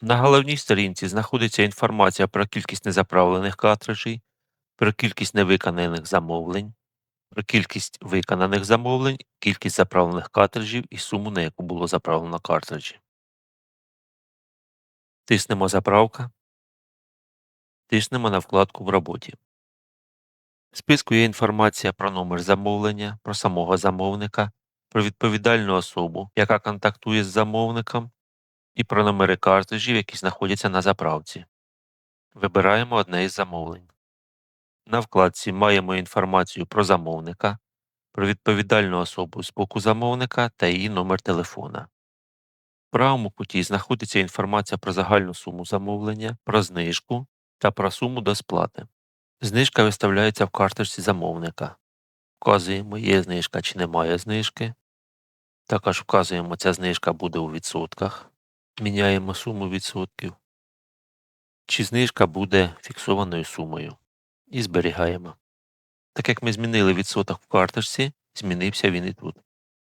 На головній сторінці знаходиться інформація про кількість незаправлених картриджей, про кількість невиконаних замовлень, про кількість виконаних замовлень, кількість заправлених картриджів і суму, на яку було заправлено картриджі. Тиснемо Заправка. Тиснемо на вкладку в роботі. В списку є інформація про номер замовлення, про самого замовника, про відповідальну особу, яка контактує з замовником, і про номери картриджів, які знаходяться на заправці. Вибираємо одне із замовлень. На вкладці маємо інформацію про замовника, про відповідальну особу з боку замовника та її номер телефона. В правому куті знаходиться інформація про загальну суму замовлення, про знижку та про суму до сплати. Знижка виставляється в карточці замовника. Вказуємо, є знижка чи немає знижки. Також вказуємо, ця знижка буде у відсотках. Міняємо суму відсотків. Чи знижка буде фіксованою сумою. І зберігаємо. Так як ми змінили відсоток в карточці, змінився він і тут.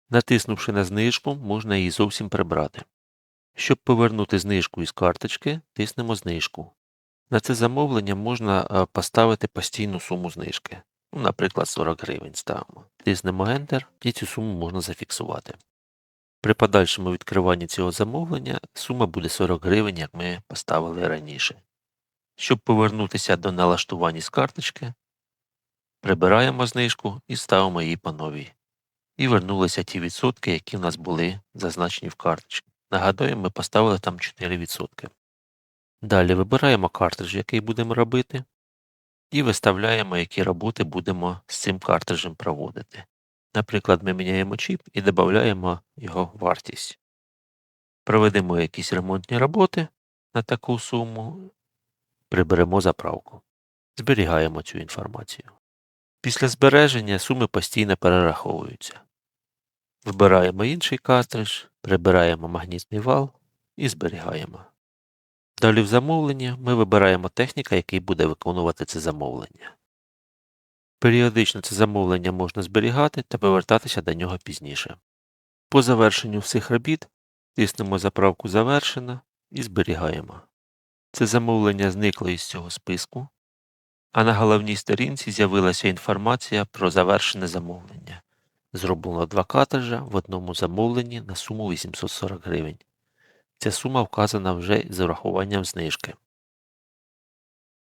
Натиснувши на знижку, можна її зовсім прибрати. Щоб повернути знижку із карточки, тиснемо знижку. На це замовлення можна е, поставити постійну суму знижки. Ну, Наприклад, 40 гривень ставимо. Тиснемо Enter і цю суму можна зафіксувати. При подальшому відкриванні цього замовлення сума буде 40 гривень, як ми поставили раніше. Щоб повернутися до налаштувань з карточки, прибираємо знижку і ставимо її по новій. І вернулися ті відсотки, які в нас були зазначені в карточці. Нагадую, ми поставили там 4%. Далі вибираємо картридж, який будемо робити, і виставляємо, які роботи будемо з цим картриджем проводити. Наприклад, ми міняємо чіп і додаємо його вартість. Проведемо якісь ремонтні роботи на таку суму, приберемо заправку. Зберігаємо цю інформацію. Після збереження суми постійно перераховуються. Вибираємо інший картридж, прибираємо магнітний вал і зберігаємо. Далі в замовленні ми вибираємо техніка, який буде виконувати це замовлення. Періодично це замовлення можна зберігати та повертатися до нього пізніше. По завершенню всіх робіт тиснемо заправку Завершено і зберігаємо. Це замовлення зникло із цього списку, а на головній сторінці з'явилася інформація про завершене замовлення. Зроблено два картриджа в одному замовленні на суму 840 гривень. Ця сума вказана вже з урахуванням знижки.